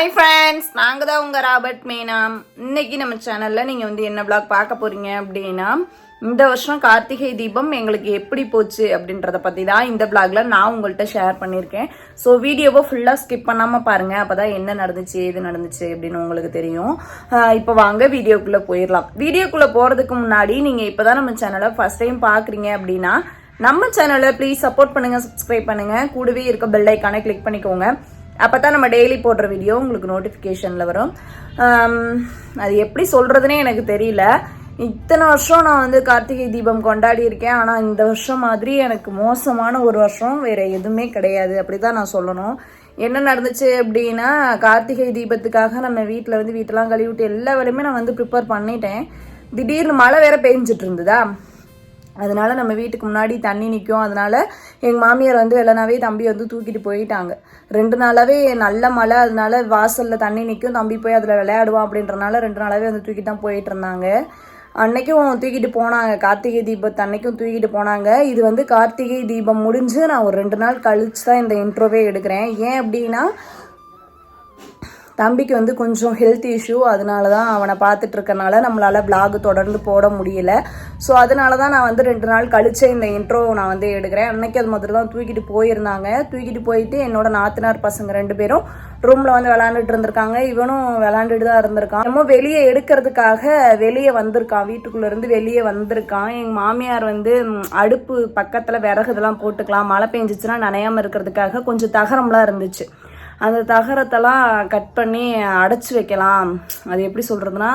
நாங்கள் தான் உங்கள் ராபர்ட் மேனா இன்றைக்கி நம்ம சேனலில் நீங்கள் வந்து என்ன vlog பார்க்க போகிறீங்க அப்படின்னா இந்த வருஷம் கார்த்திகை தீபம் எங்களுக்கு எப்படி போச்சு அப்படின்றத பற்றி தான் இந்த vlogல நான் உங்கள்கிட்ட ஷேர் பண்ணியிருக்கேன். ஸோ வீடியோவை ஃபுல்லாக ஸ்கிப் பண்ணாமல் பாருங்கள் அப்போ தான் என்ன நடந்துச்சு எது நடந்துச்சு அப்படின்னு உங்களுக்கு தெரியும். இப்போ வாங்க வீடியோக்குள்ளே போயிடலாம். வீடியோக்குள்ளே போகிறதுக்கு முன்னாடி நீங்கள் இப்போ தான் நம்ம சேனலை ஃபஸ்ட் டைம் பார்க்குறீங்க அப்படின்னா நம்ம சேனலை ப்ளீஸ் சப்போர்ட் பண்ணுங்கள் சப்ஸ்கிரைப் பண்ணுங்கள் கூடவே இருக்க பெல் ஐக்கானை கிளிக் பண்ணிக்கோங்க. அப்போ தான் நம்ம டெய்லி போடுற வீடியோ உங்களுக்கு நோட்டிஃபிகேஷனில் வரும். அது எப்படி சொல்கிறதுனே எனக்கு தெரியல. இத்தனை வருஷம் நான் வந்து கார்த்திகை தீபம் கொண்டாடி இருக்கேன். ஆனால் இந்த வருஷம் மாதிரி எனக்கு மோசமான ஒரு வருஷம் வேறு எதுவுமே கிடையாது. அப்படி தான் நான் சொல்லணும். என்ன நடந்துச்சு அப்படின்னா கார்த்திகை தீபத்துக்காக நம்ம வீட்டில் வந்து வீட்டெல்லாம் கழுவி விட்டு எல்லா வேலையுமே நான் வந்து ப்ரிப்பேர் பண்ணிட்டேன். திடீர்னு மழை வேற பெஞ்சிட்டு இருந்ததா? அதனால நம்ம வீட்டுக்கு முன்னாடி தண்ணி நிற்கும் அதனால எங்கள் மாமியார் வந்து வெள்ளனாவே தம்பி வந்து தூக்கிட்டு போயிட்டாங்க. ரெண்டு நாளாவே நல்ல மழை அதனால வாசலில் தண்ணி நிற்கும் தம்பி போய் அதில் விளையாடுவான் அப்படின்றனால ரெண்டு நாளாவே வந்து தூக்கிட்டு தான் போயிட்டு இருந்தாங்க. அன்னைக்கும் தூக்கிட்டு போனாங்க. கார்த்திகை தீபத்து அன்னைக்கும் தூக்கிட்டு போனாங்க. இது வந்து கார்த்திகை தீபம் முடிஞ்சு நான் ஒரு ரெண்டு நாள் கழிச்சு தான் இந்த இன்ட்ரோவே எடுக்கிறேன். ஏன் அப்படின்னா தம்பிக்கு வந்து கொஞ்சம் ஹெல்த் இஷ்யூ அதனால தான் அவனை பார்த்துட்டு இருக்கனால நம்மளால் vlog தொடர்ந்து போட முடியல. ஸோ அதனால தான் நான் வந்து ரெண்டு நாள் கழிச்ச இந்த இன்ட்ரோ நான் வந்து எடுக்கிறேன். அன்னைக்கு அது மாதிரி தான் தூக்கிட்டு போயிருந்தாங்க. தூக்கிட்டு போயிட்டு என்னோட நாத்தனார் பசங்க ரெண்டு பேரும் ரூமில் வந்து விளாண்டுட்டு இருந்திருக்காங்க. இவனும் விளாண்டுட்டு தான் இருந்திருக்கான். நம்ம வெளியே எடுக்கிறதுக்காக வெளியே வந்திருக்கான். வீட்டுக்குள்ளேருந்து வெளியே வந்திருக்கான். எங்கள் மாமியார் வந்து அடுப்பு பக்கத்தில் விறகு இதெல்லாம் போட்டுக்கலாம். மழை பெஞ்சிச்சுன்னா நனையாமல் இருக்கிறதுக்காக கொஞ்சம் தகரம்லாம் இருந்துச்சு. அந்த தகரத்தெல்லாம் கட் பண்ணி அடைச்சி வைக்கலாம். அது எப்படி சொல்கிறதுனா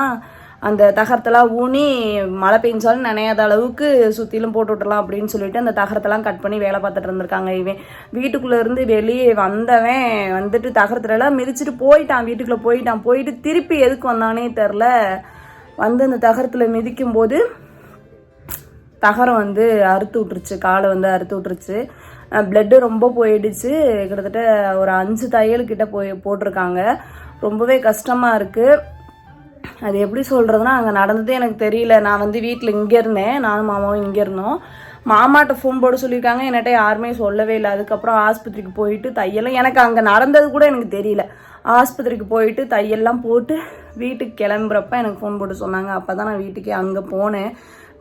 அந்த தகரத்தெல்லாம் ஊனி மழை பெஞ்சாலும் நனையாத அளவுக்கு சுற்றிலும் போட்டு விட்டுலாம் அப்படின்னு சொல்லிட்டு அந்த தகரத்தெல்லாம் கட் பண்ணி வேலை பார்த்துட்டு இருந்திருக்காங்க இவன். வீட்டுக்குள்ளே இருந்து வெளியே வந்தவன் வந்துட்டு தகரத்துலலாம் மிதிச்சிட்டு போயிட்டான் வீட்டுக்குள்ளே போயிட்டான். போயிட்டு திருப்பி எதுக்கு வந்தானே தெரில வந்து அந்த தகரத்தில் மிதிக்கும் போது தகரம் வந்து அறுத்து விட்டுருச்சு காலை வந்து அறுத்து விட்டுருச்சு. பிளட்டு ரொம்ப போயிடுச்சு. கிட்டத்தட்ட ஒரு அஞ்சு தையல்கிட்ட போய் போட்டிருக்காங்க. ரொம்பவே கஷ்டமாக இருக்குது அது எப்படி சொல்கிறதுனா அங்கே நடந்ததே எனக்கு தெரியல. நான் வந்து வீட்டில் இங்கே இருந்தேன். நானும் மாமாவும் இங்கே இருந்தோம். மாமாட்ட ஃபோன் போட சொல்லியிருக்காங்க. என்னட்ட யாருமே சொல்லவே இல்லை. அதுக்கப்புறம் ஆஸ்பத்திரிக்கு போயிட்டு தையெல்லாம் எனக்கு அங்கே நடந்தது கூட எனக்கு தெரியல. ஆஸ்பத்திரிக்கு போயிட்டு தையெல்லாம் போட்டு வீட்டுக்கு கிளம்புறப்ப எனக்கு ஃபோன் போட்டு சொன்னாங்க. அப்போ தான் நான் வீட்டுக்கே அங்கே போனேன்.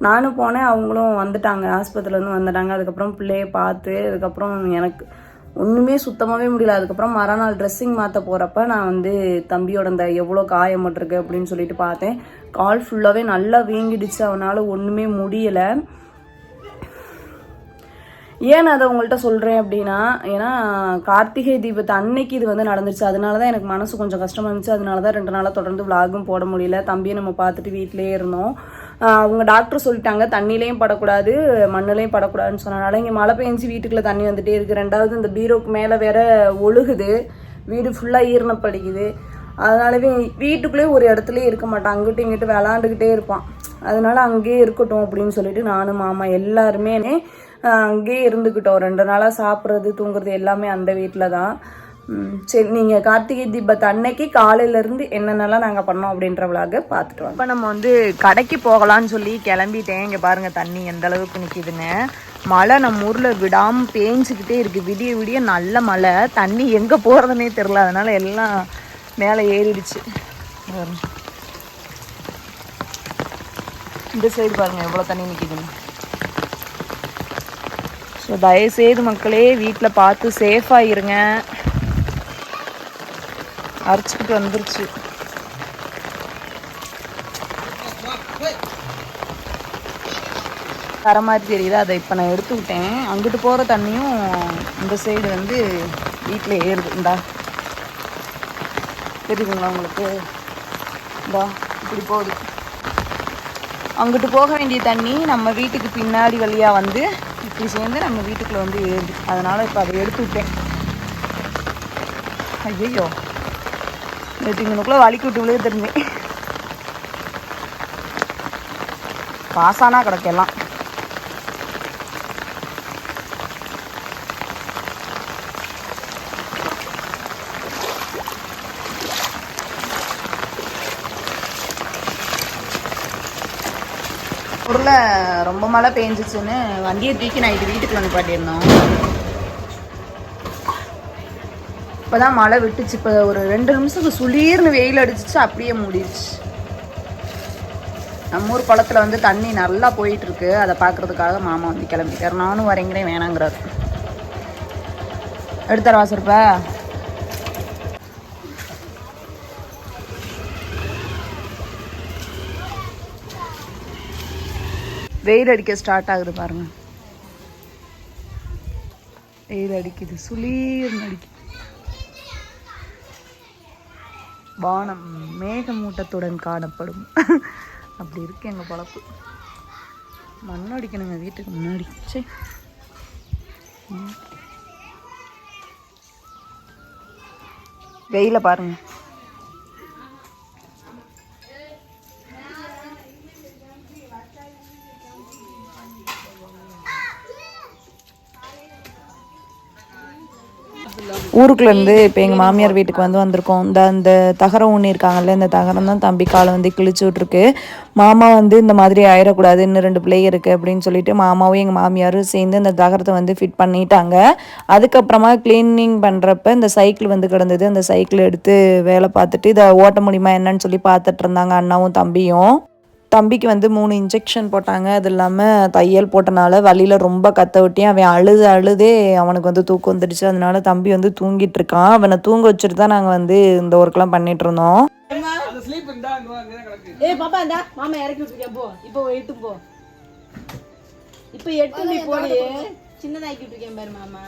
நானும் போனேன் அவங்களும் வந்துட்டாங்க ஆஸ்பத்திரிலேருந்து வந்துட்டாங்க. அதுக்கப்புறம் பிள்ளையை பார்த்து அதுக்கப்புறம் எனக்கு ஒன்றுமே சுத்தமாகவே முடியல. அதுக்கப்புறம் மறுநாள் ட்ரெஸ்ஸிங் மாற்ற போகிறப்ப நான் வந்து தம்பியோட இந்த எவ்வளோ காயமட்டிருக்கு அப்படின்னு சொல்லிட்டு பார்த்தேன். கால் ஃபுல்லாகவே நல்லா வீங்கிடுச்சு அவனால் ஒன்றுமே முடியலை. ஏன் அதை உங்கள்கிட்ட சொல்கிறேன் அப்படின்னா ஏன்னா கார்த்திகை தீபத்தை அன்னைக்கு இது வந்து நடந்துச்சு அதனால தான் எனக்கு மனசு கொஞ்சம் கஷ்டமாக இருந்துச்சு. அதனால தான் ரெண்டு நாளாக தொடர்ந்து விலாகும் போட முடியல. தம்பியை நம்ம பார்த்துட்டு வீட்டிலே இருந்தோம். அவங்க டாக்டர் சொல்லிட்டாங்க தண்ணிலையும் படக்கூடாது மண்ணிலையும் படக்கூடாதுன்னு சொன்னனால இங்கே மழை பெஞ்சு வீட்டுக்குள்ள தண்ணி வந்துட்டே இருக்கு. ரெண்டாவது இந்த பீரோக்கு மேலே வேற ஒழுகுது. வீடு ஃபுல்லாக ஈரணப்படிக்குது. அதனாலவே வீட்டுக்குள்ளேயே ஒரு இடத்துலயே இருக்க மாட்டான். அங்கிட்டு இங்கிட்டு விளாண்டுக்கிட்டே இருப்பான். அதனால அங்கேயே இருக்கட்டும் அப்படின்னு சொல்லிட்டு நானும் மாமா எல்லாருமே அங்கேயே இருந்துக்கிட்டோம் ரெண்டு நாளாக சாப்பிட்றது தூங்குறது எல்லாமே அந்த வீட்டில் தான் சரி நீங்கள் கார்த்திகை தீபத்து அன்னைக்கு காலையிலேருந்து என்னென்னலாம் நாங்கள் பண்ணோம் அப்படின்ற விழாக பார்த்துட்டு வரோம் இப்போ நம்ம வந்து கடைக்கு போகலான்னு சொல்லி கிளம்பிட்டேன். இங்கே பாருங்கள் தண்ணி எந்த அளவுக்கு நிற்கிதுன்னு மழை நம்ம ஊரில் விடாமல் பேஞ்சிக்கிட்டே இருக்குது விடிய விடிய நல்ல மழை. தண்ணி எங்கே போகிறதுனே தெரில அதனால் எல்லாம் மேலே ஏறிடுச்சு. பாருங்க. இந்த சைடு பாருங்கள் எவ்வளோ தண்ணி நிற்கிதுன்னு ஸோ தயவுசெய்து மக்களே வீட்டில் பார்த்து சேஃபாக இருங்க. அரைச்சிக்கிட்டு வந்துருச்சு. தர மாதிரி தெரியுது? அதை இப்போ நான் எடுத்து விட்டேன் அங்கிட்டு போகிற தண்ணியும் இந்த சைடு வந்து வீட்டில் ஏறுது. இந்தா. தெரியுதுங்களா உங்களுக்கு? இந்தா இப்படி போகுது. அங்கிட்டு போக வேண்டிய தண்ணி நம்ம வீட்டுக்கு பின்னாடி வழியாக வந்து இப்படி சேர்ந்து நம்ம வீட்டுக்குள்ளே வந்து ஏறுது. அதனால் இப்போ அதை எடுத்து விட்டேன் ஐயோ நேற்று இங்கனுக்குள்ளே வலிக்கு விட்டு விழுக திரும்பி பாசானா கிடக்கெல்லாம் ஊரில் ரொம்ப மழை பெஞ்சிச்சுன்னு வண்டியை தூக்கி நைட்டு வீட்டுக்கு வந்து பாட்டியிருந்தோம் இப்போ தான் மழை விட்டுச்சு. இப்போ ஒரு ரெண்டு நிமிஷத்துக்கு சுளீர்னு வெயில் அடிச்சிச்சு அப்படியே மூடிடுச்சு நம்ம ஊர் குளத்துல வந்து தண்ணி நல்லா போயிட்டுருக்கு. அதை பார்க்கறதுக்காக மாமா வந்து கிளம்பிட்டார் நானும் வரைங்கிறேன் வேணாங்கிறாரு. எடுத்துற வாசருப்ப வெயில் அடிக்க ஸ்டார்ட் ஆகுது பாருங்க. வெயில் அடிக்குது. சுளீர்னு அடிக்குது. வானம் மேகமூட்டத்துடன் காணப்படும். அப்படி இருக்கு எங்கள் பழப்பு. மண் அடிக்கணுங்க வீட்டுக்கு முன்னாடி. சே வெயில பாருங்க. ஊருக்குலேருந்து இப்போ எங்கள் மாமியார் வீட்டுக்கு வந்து வந்திருக்கோம். இந்த அந்த தகரம் ஊனி இருக்காங்கல்ல இந்த தகரம் தான் தம்பி காலை வந்து கிழிச்சு விட்ருக்கு மாமா வந்து இந்த மாதிரி ஆயிடக்கூடாது இன்னும் ரெண்டு பிள்ளைங்க இருக்குது அப்படின்னு சொல்லிட்டு மாமாவும் எங்கள் மாமியாரும் சேர்ந்து இந்த தகரத்தை வந்து ஃபிட் பண்ணிட்டாங்க. அதுக்கப்புறமா க்ளீனிங் பண்ணுறப்ப இந்த சைக்கிள் வந்து கிடந்தது. அந்த சைக்கிள் எடுத்து வேலை பார்த்துட்டு இதை ஓட்ட முடியுமா என்னன்னு சொல்லி பார்த்துட்டு இருந்தாங்க அண்ணாவும் தம்பியும். தம்பிக்கு வந்து மூணு இன்ஜெக்ஷன் போட்டாங்க. அது இல்லாமல் தையல் போட்டனால வழியில் ரொம்ப கத்த விட்டி அவன் அழுது அழுதே அவனுக்கு வந்து தூக்கம் வந்துடுச்சு. அதனால தம்பி வந்து தூங்கிட்டு இருக்கான். அவனை தூங்க வச்சுட்டு தான் நாங்கள் வந்து இந்த ஒர்க்லாம் பண்ணிட்டு இருந்தோம். ஏய் பாப்பா இந்தா. மாமா இறக்கி விட்டுருக்கேன் போ. இப்போ எட்டு போ. இப்போ எட்டு நீ போடி சின்னதாக்கி விட்டுருக்கேன் பாரு மாமா.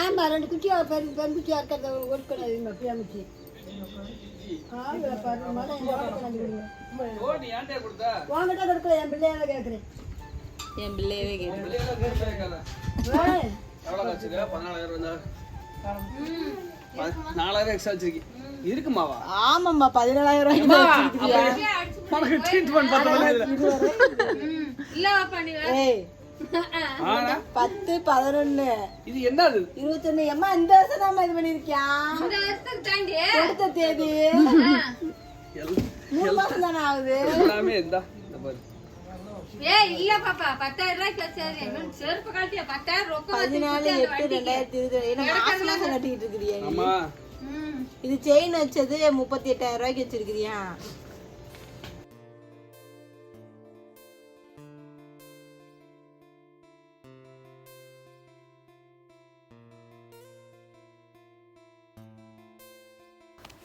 ஆமா ரெண்டு குட்டியா பெண் பெண் குட்டியா இருக்கிறத ஒடுக்கணும் பியாமிச்சு என் பிள்ளையால கேட்குறேன். என் பிள்ளையவே கேட்குறேன். நாலாயிரம் எக்ஸ்ட்ரா வச்சிருக்கீங்க இருக்குமாவா? ஆமாம்மா பதினேழாயிரம் உனக்கு ட்ரீட்மெண்ட் ஆனா பத்து பதினொன்னு. இது என்னது? இந்த வருஷம் தான் இது பண்ணிருக்கியா? கொடுத்த தேதி. மூணு மாசம் தானே ஆகுது? எல்லாமே இந்த இல்ல பாப்பா பத்தாயிரம் செருப்பு காட்டியா? பத்தாயிரம் ரொக்கம் பதினாலு எட்டு ரெண்டாயிரத்தி இருபது. கட்டிக்கிட்டு இருக்கிறியா இது செயின் வச்சது முப்பத்தி எட்டாயிரம் ரூபாய்க்கு வச்சிருக்கிறியா?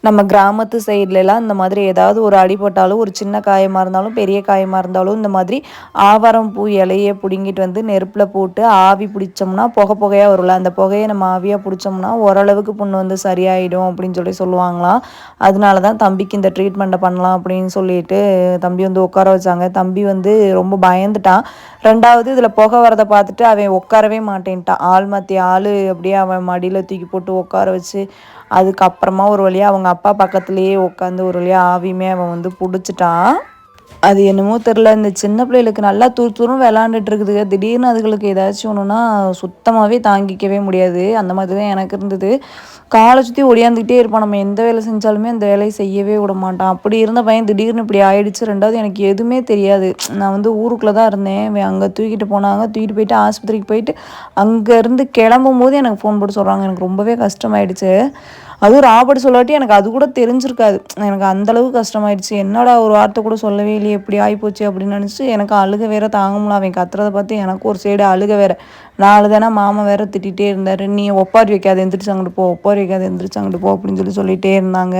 நம்ம கிராமத்து சைட்லலாம் இந்த மாதிரி ஏதாவது ஒரு அடி போட்டாலும் ஒரு சின்ன காயமாக இருந்தாலும் பெரிய காயமாக இருந்தாலும் இந்த மாதிரி ஆவாரம் பூ இலையை பிடுங்கிட்டு வந்து நெருப்பில் போட்டு ஆவி பிடிச்சோம்னா புகை புகையாக வரும்ல. அந்த புகையை நம்ம ஆவியாக பிடிச்சோம்னா ஓரளவுக்கு புண்ணு வந்து சரியாயிடும் அப்படின்னு சொல்லி சொல்லுவாங்களாம். அதனால தான் தம்பிக்கு இந்த ட்ரீட்மெண்ட்டை பண்ணலாம் அப்படின்னு சொல்லிட்டு தம்பி வந்து உட்கார வச்சாங்க. தம்பி வந்து ரொம்ப பயந்துட்டான். ரெண்டாவது இதில் புகை வரதை பார்த்துட்டு அவன் உட்காரவே மாட்டேன்ட்டான். ஆள் மாற்றி ஆள் அப்படியே அவன் மடியில் தூக்கி போட்டு உட்கார வச்சு அதுக்கப்புறமா ஒரு வழியாக அவங்க அப்பா பக்கத்துலேயே உட்காந்து ஒரு வழியாக ஆவியுமே அவன் வந்து பிடிச்சிட்டான். அது என்னமோ தெரில இந்த சின்ன பிள்ளைகளுக்கு நல்லா தூர் தூரம் விளாண்டுட்டு இருக்குதுங்க திடீர்னு அதுகளுக்கு ஏதாச்சும் ஒன்றுனா சுத்தமாகவே தாங்கிக்கவே முடியாது. அந்த மாதிரி தான் எனக்கு இருந்தது. காலை சுற்றி ஒடியாந்துக்கிட்டே இருப்பான். நம்ம எந்த வேலை செஞ்சாலுமே அந்த வேலையை செய்யவே விட மாட்டான். அப்படி இருந்த பையன் திடீர்னு இப்படி ஆயிடுச்சு. ரெண்டாவது எனக்கு எதுவுமே தெரியாது. நான் வந்து ஊருக்குள்ளே தான் இருந்தேன். அங்கே தூக்கிட்டு போனாங்க. தூக்கிட்டு போயிட்டு ஆஸ்பத்திரிக்கு போயிட்டு அங்கேருந்து கிளம்பும் போது எனக்கு ஃபோன் போட்டு சொல்கிறாங்க எனக்கு ரொம்பவே கஷ்டமாயிடுச்சு. அதுவும் ராபர்ட் சொல்லாட்டி எனக்கு அது கூட தெரிஞ்சிருக்காது. எனக்கு அந்தளவு கஷ்டமாயிடுச்சு. என்னடா ஒரு வார்த்தை கூட சொல்லவே இல்லையே எப்படி ஆகிப்போச்சு அப்படின்னு நினச்சி எனக்கு அழுக வேற தாங்க முடியல. அவன் கத்துறதை பார்த்து எனக்கு ஒரு சைடு அழுக வேற. நாலு தானே மாமா வேற திட்டிகிட்டே இருந்தார். நீ ஒப்பாரி வைக்காத எந்திரிச்சு அங்கிட்டு போ ஒப்பாரி வைக்காத எந்திரிச்சு அங்கிட்டு போ அப்படின்னு சொல்லி சொல்லிகிட்டே இருந்தாங்க.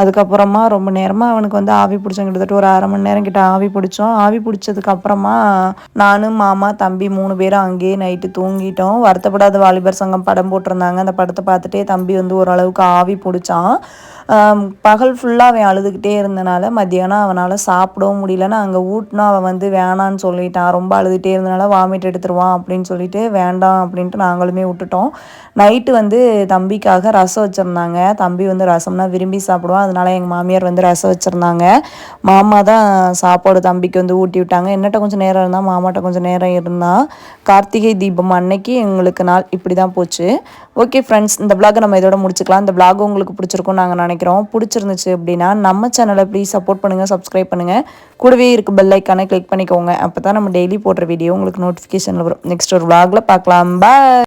அதுக்கப்புறமா ரொம்ப நேரமாக அவனுக்கு வந்து ஆவி பிடிச்சோம். கிட்டத்தட்ட ஒரு அரை மணி நேரம் கிட்ட ஆவி பிடிச்சோம். ஆவி பிடிச்சதுக்கப்புறமா நானும் மாமா தம்பி மூணு பேரும் அங்கேயே நைட்டு தூங்கிட்டோம். வருத்தப்படாத வாலிபர் சங்கம் படம் போட்டிருந்தாங்க. அந்த படத்தை பார்த்துட்டே தம்பி வந்து ஓரளவுக்கு ஆவி பிடிச்சான். பகல் ஃபுல்லாக அவன் அழுதுகிட்டே இருந்தனால மத்தியானம் அவனால் சாப்பிடவும் முடியலன்னு அங்கே ஊட்டினா அவன் வந்து வேணான்னு சொல்லிட்டான் ரொம்ப அழுதுகிட்டே இருந்தனால வாமிட் எடுத்துருவான் அப்படின்னு சொல்லிட்டு வேண்டாம் அப்படின்ட்டு நாங்களுமே விட்டுட்டோம். நைட்டு வந்து தம்பிக்காக ரசம் வச்சுருந்தாங்க. தம்பி வந்து ரசம்னா விரும்பி சாப்பிடுவான். அதனால எங்கள் மாமியார் வந்து ரசம் வச்சுருந்தாங்க. மாமா தான் சாப்பாடு தம்பிக்கு வந்து ஊட்டி விட்டாங்க. என்னட்ட கொஞ்சம் நேரம் இருந்தால் மாமாட்ட கொஞ்சம் நேரம் இருந்தால் கார்த்திகை தீபம் அன்னைக்கு எங்களுக்கு நாள் இப்படி தான் போச்சு. ஓகே ஃப்ரெண்ட்ஸ் இந்த vlog நம்ம இதோட முடிச்சுக்கலாம். இந்த vlog உங்களுக்கு பிடிச்சிருக்கும் நாங்கள் நினைக்கிறோம். பிடிச்சிருந்துச்சு அப்படின்னா நம்ம சேனலை ப்ளீஸ் சப்போர்ட் பண்ணுங்கள் சப்ஸ்கிரைப் பண்ணுங்கள் கூடவே இருக்க பெல் ஐக்கானை கிளிக் பண்ணிக்கோங்க. அப்போ தான் நம்ம டெய்லி போடுற வீடியோ உங்களுக்கு நோட்டிஃபிகேஷனில் வரும். நெக்ஸ்ட் ஒரு vlogல பார்க்கலாம். பாய்